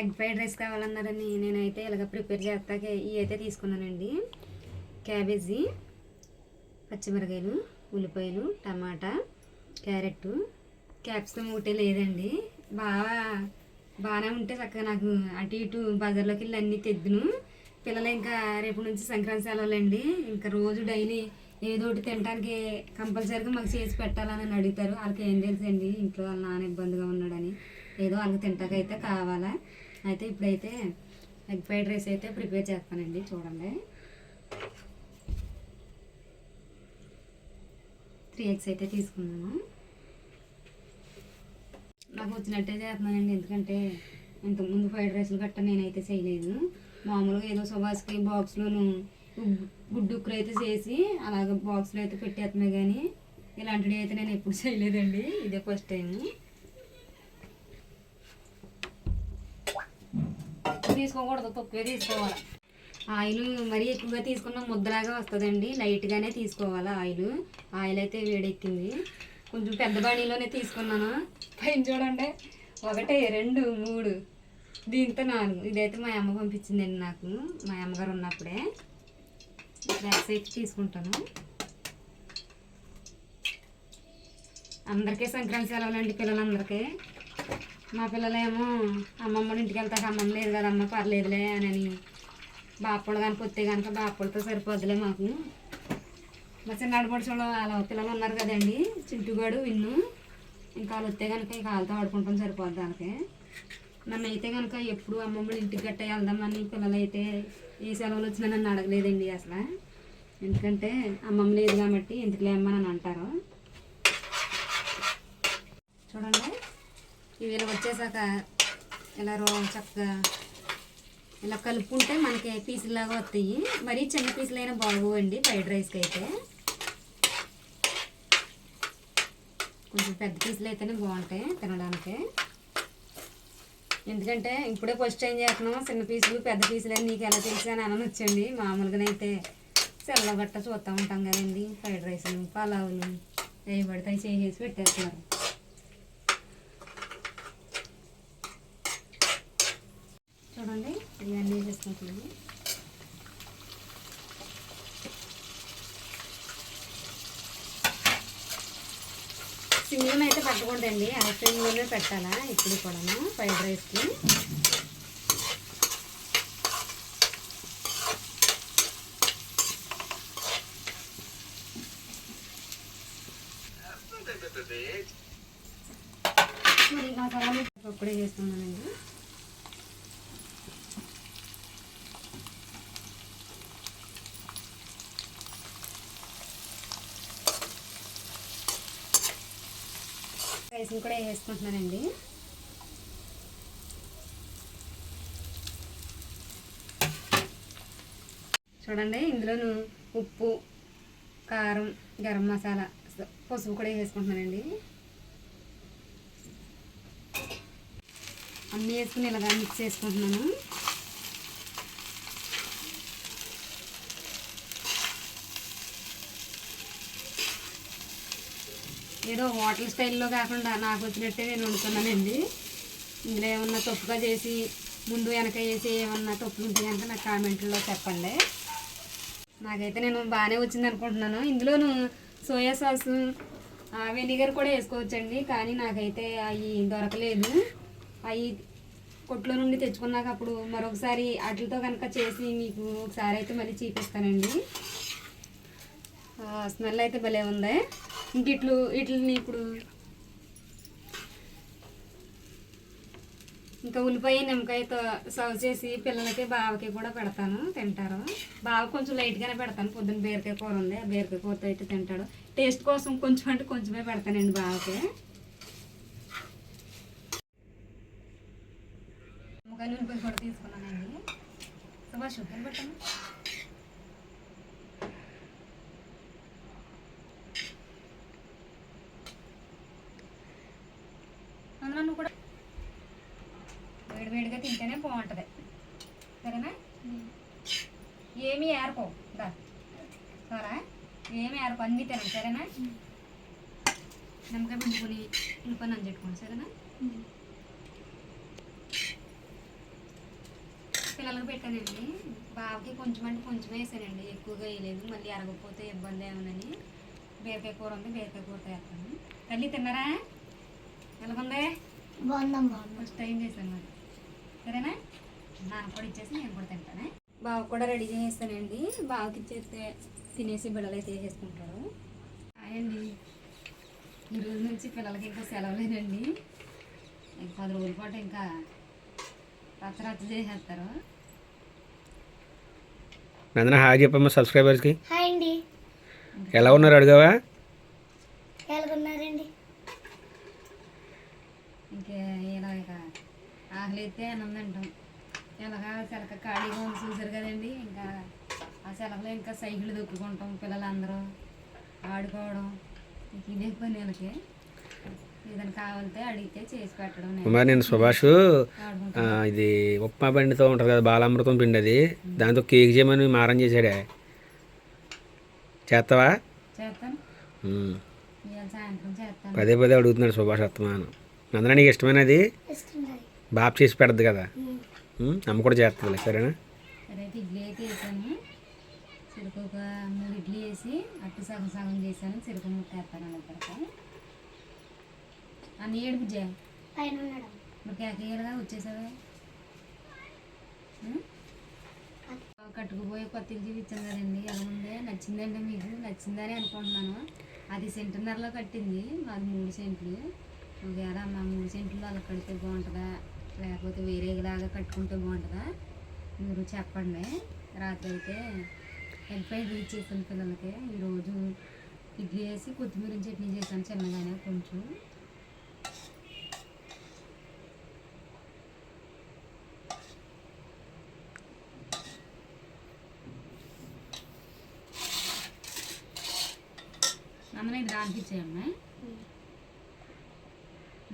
Egg fried rice కావాలన్నారని నేనైతే ఇలాగ prepare చేస్తాకే ఇవి అయితే తీసుకున్నానండి. క్యాబేజీ పచ్చిమిరకాయలు ఉల్లిపాయలు టమాటా క్యారెట్ క్యాప్సికమ్ ఒకటే లేదండి. బాగా బాగానే ఉంటే చక్కగా నాకు అటు ఇటు బజార్లోకి వెళ్ళి అన్నీ తెద్దును. పిల్లలు ఇంకా రేపు నుంచి సంక్రాంతి సెలవులండి. ఇంకా రోజు డైలీ ఏదో ఒకటి తినడానికి కంపల్సరీగా మాకు చేసి పెట్టాలని అడుగుతారు. వాళ్ళకి ఏం తెలుసండి? ఇంట్లో వాళ్ళ నాన్న ఇబ్బందిగా ఉన్నాడని. ఏదో వాళ్ళకి తింటాకైతే కావాలా? అయితే ఇప్పుడైతే ఎగ్ ఫ్రైడ్ రైస్ అయితే ప్రిపేర్ చేస్తానండి చూడండి. త్రీ ఎగ్స్ అయితే తీసుకున్నాను. నాకు వచ్చినట్టే చేస్తున్నానండి ఎందుకంటే ఇంతకుముందు ఫ్రైడ్ రైస్లు గట్ట నేనైతే చేయలేదు. మామూలుగా ఏదో సుభాష్కి బాక్స్లోను గుడ్డుక్కులు అయితే చేసి అలాగే బాక్స్లో అయితే పెట్టేస్తున్నాయి కానీ ఇలాంటివి అయితే నేను ఎప్పుడు చేయలేదండి ఇదే ఫస్ట్ టైం తీసుకోకూడదు తక్కువే తీసుకోవాలి. ఆయిల్ మరీ ఎక్కువగా తీసుకున్న ముద్దలాగా వస్తుందండి. లైట్గానే తీసుకోవాలి ఆయిల్. ఆయిల్ అయితే వేడెక్కింది. కొంచెం పెద్ద బాణీలోనే తీసుకున్నాను. పైన చూడండి. ఒకటి రెండు మూడు. దీంతో నాలుగు. ఇదైతే మా అమ్మ పంపించిందండి నాకు. మా అమ్మగారు ఉన్నప్పుడే. గ్యాస్ అయితే తీసుకుంటాను. అందరికీ సంక్రాంతి సెలవులండి పిల్లలందరికీ. మా పిల్లలేమో అమ్మమ్మ ఇంటికి వెళ్తాక అమ్మమ్మ లేదు కదమ్మ పర్లేదులే అని బాపళ్ళు కనుక వస్తే కనుక బాపళ్ళతో సరిపోద్దులే మాకు. మా చిన్నాడు పడుచులో వాళ్ళ పిల్లలు ఉన్నారు కదండి చింటుగాడు విన్ను. ఇంకా వాళ్ళు వస్తే కనుక ఇంకా వాళ్ళతో ఆడుకుంటాం సరిపోద్ది వాళ్ళకి. నన్ను అయితే కనుక ఎప్పుడు అమ్మమ్మ ఇంటికి గట్ట వెళ్దామని పిల్లలైతే ఏ సెలవులు వచ్చినా నన్ను అడగలేదండి అసలు. ఎందుకంటే అమ్మమ్మ లేదు కాబట్టి ఎందుకు లేమ్మని అని అంటారు. చూడండి. ఇవి ఇలా వచ్చేసాక ఇలా రో చక్కగా ఇలా కలుపుకుంటే మనకి పీసులాగా వస్తాయి. మరీ చిన్న పీసులు అయినా బాగోవండి ఫ్రైడ్ రైస్కి అయితే. కొంచెం పెద్ద పీసులు అయితేనే బాగుంటాయి తినడానికి. ఎందుకంటే ఇప్పుడే ఫస్ట్ టైం చేస్తున్నాం? చిన్న పీసులు పెద్ద పీసులు అని నీకు ఎలా తెలుసు అని అనొచ్చండి మామూలుగానైతే సెల్ల గట్ట చూస్తూ ఉంటాం కదండి. ఫ్రైడ్ రైస్లు పలావులు అవి పడితే అవి చేసేసి పెట్టేస్తున్నారు చూడండి ఇవన్నీ వేసేసుకుంటున్నాను సింగిల్ అయితే పెట్టకూడదండి ఆ ఫ్లేమ్లోనే పెట్టాలా ఇప్పుడు కూడాను ఫ్రైడ్ రైస్కి. మరి మసాలా ఇప్పుడే చేస్తున్నానండి రైస్ని కూడా వేసుకుంటున్నానండి. చూడండి ఇందులోను ఉప్పు కారం గరం మసాలా పసుపు కూడా వేసుకుంటున్నానండి. అన్నీ వేసుకుని ఇలాగా మిక్స్ చేసుకుంటున్నాను. ఏదో హోటల్ స్టైల్లో కాకుండా నాకు వచ్చినట్టే నేను వండుతున్నానండి. ఇందులో ఏమన్నా తప్పుగా చేసి ముందు వెనక చేసి ఏమన్నా తప్పులు ఉంటే కనుక నాకు కామెంట్లో చెప్పండి. నాకైతే నేను బాగానే వచ్చింది అనుకుంటున్నాను. ఇందులోను సోయా సాస్ వెనిగర్ కూడా వేసుకోవచ్చండి. కానీ నాకైతే అవి దొరకలేదు. అవి కొట్లో నుండి తెచ్చుకున్నాక అప్పుడు మరొకసారి వాటితో కనుక చేసి మీకు ఒకసారి అయితే మళ్ళీ చూపిస్తానండి. స్మెల్ అయితే భలే ఉంది. ఇంక ఇట్లు వీటిని ఇప్పుడు. ఇంకా ఉల్లిపాయ నిమ్మకాయతో సర్వ్ చేసి పిల్లలకి బావకి కూడా పెడతాను. తింటారు. బావ కొంచెం లైట్గానే పెడతాను. పొద్దున్న బీరకాయ కూర ఉంది. ఆ బీరకాయ కూరతో అయితే తింటాడు. టేస్ట్ కోసం కొంచెం అంటే కొంచెమే పెడతానండి బావకి. నిమ్మకాయ ఉల్లిపాయ కూడా తీసుకున్నానండి. సుభాష్ పెట్టాను అందులో నువ్వు కూడా వేడివేడిగా తింటేనే బాగుంటుంది. సరేనా? ఏమి ఏరకో. దా. సరే. ఏమి ఏరకో. అన్నీ తినండి సరేనా? నిమ్మకాయ పిండుకొని ఉల్లిపాయ నంచెట్టుకోండి సరేనా? పిల్లలకి పెట్టానండి బావకి కొంచెం అంటే కొంచెం వేసానండి. ఎక్కువగా వేయలేదు. మళ్ళీ అరగపోతే ఇబ్బంది ఏమోనని బీరకాయ కూర ఉంది. బీరకాయ కూర వేస్తాను తల్లి తిన్నారా? ఎలాగుంది? బాగుందమ్మా ఫస్ట్ టైం చేశాను మరి. సరేనా నాన్న కూడా ఇచ్చేసి నేను కూడా తింటానే. బావ కూడా రెడీ చేసేస్తానండి. బావకి ఇచ్చేస్తే తినేసి బిడ్డలు అయితే వేసేసుకుంటారు. అయండి ఈ రోజు నుంచి పిల్లలకి ఇంకా సెలవులేనండి. ఇంక పది రోజుల పాటు ఇంకా రచ్చ రచ్చ చేసేస్తారు. నందన హాయ్ చెప్పమ్మా సబ్స్క్రైబర్స్కి హాయ్ అండి. ఎలా ఉన్నారు అడిగావా ఎలాగున్నారండి ఇంకే ఇలా ఇక ఆకలి అయితే అన్నం తింటాం ఎలాగా సెలక ఖాళీగా ఉంది చూసారు కదండి. ఇంకా ఆ సెలవులో ఇంకా సైకిల్ దొక్కుకుంటాం పిల్లలందరూ ఆడుకోవడం. ఇదే పని వీళ్ళకి. ఏదైనా కావాలంటే అడిగితే చేసి పెట్టడం నేను. మరి నేను సుభాష్ ఇది ఉప్మా బండితో ఉంటుంది కదా బాలామృతం పిండి అది దాంతో కేక్ చేయమని మారం చేశాడే. చేస్తావా? పదే పదే అడుగుతున్నాడు సుభాష్ అత్తమాను. నందన నీకు ఇష్టమైనది బాబు చేసి పెడద్దు కదా. అమ్మ కూడా చేస్తుంది సరేనా? సరే అయితే ఇడ్లీ అయితే వేసాను సిరుకు ఒక మూడు ఇడ్లీ వేసి అట్టు సగం సగం చేశాను. సిరుకు ముక్క వేస్తాను అక్కడికి అన్ని ఏడు బుజ్జా పైన ఉన్నాడు మరి కేకేయాలిగా వచ్చేసావా. కట్టుకుపోయి కొత్త ఇల్లు చూపించాను కదండి ఎలా ఉంది? నచ్చిందండి మీకు? నచ్చిందని అనుకుంటున్నాను. అది సెంటున్నరలో కట్టింది మాది మూడు సెంట్లు. ఒకవేళ మా మూడు సెంట్లు అలా కడితే బాగుంటుందా? లేకపోతే వేరేలాగా కట్టుకుంటే బాగుంటుందా? మీరు చెప్పండి. రాత్రి అయితే ఎగ్ ఫ్రైడ్ రైస్ పిల్లలకి. ఈరోజు ఇడ్లీ వేసి కొత్తిమీర చట్నీ చేశాను చిన్నగానే కొంచెం. అమ్మ ఇది దానికి ఇచ్చేయమ్మా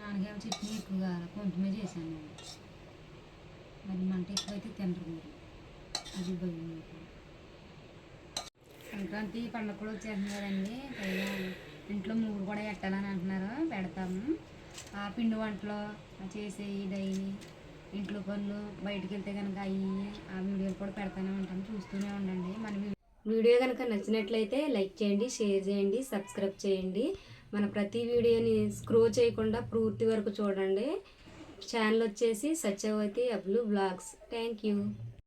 నాన్నగారు చట్నీ ఎక్కువగా కొంచెమే చేశాను నేను. మరి మంట ఎక్కువైతే తినరు మీరు. అది భయం మీకు. సంక్రాంతి పండుగ కూడా వచ్చేస్తుంది కదండి. పైగా ఇంట్లో మూడు కూడా పెట్టాలని అంటున్నారు. పెడతాము. ఆ పిండి వంటలు చేసేవి డైలీ ఇంట్లో పనులు బయటికి వెళ్తే కనుక అవి ఆ వీడియోలు కూడా పెడతానే ఉంటాను చూస్తూనే ఉండండి. మన వీడియో కనుక నచ్చినట్లయితే లైక్ చేయండి షేర్ చేయండి సబ్స్క్రైబ్ చేయండి. మన ప్రతి వీడియోని స్క్రో చేయకుండా పూర్తి వరకు చూడండి. ఛానల్ వచ్చేసి సత్యవతి అబ్లు బ్లాగ్స్. Thank you.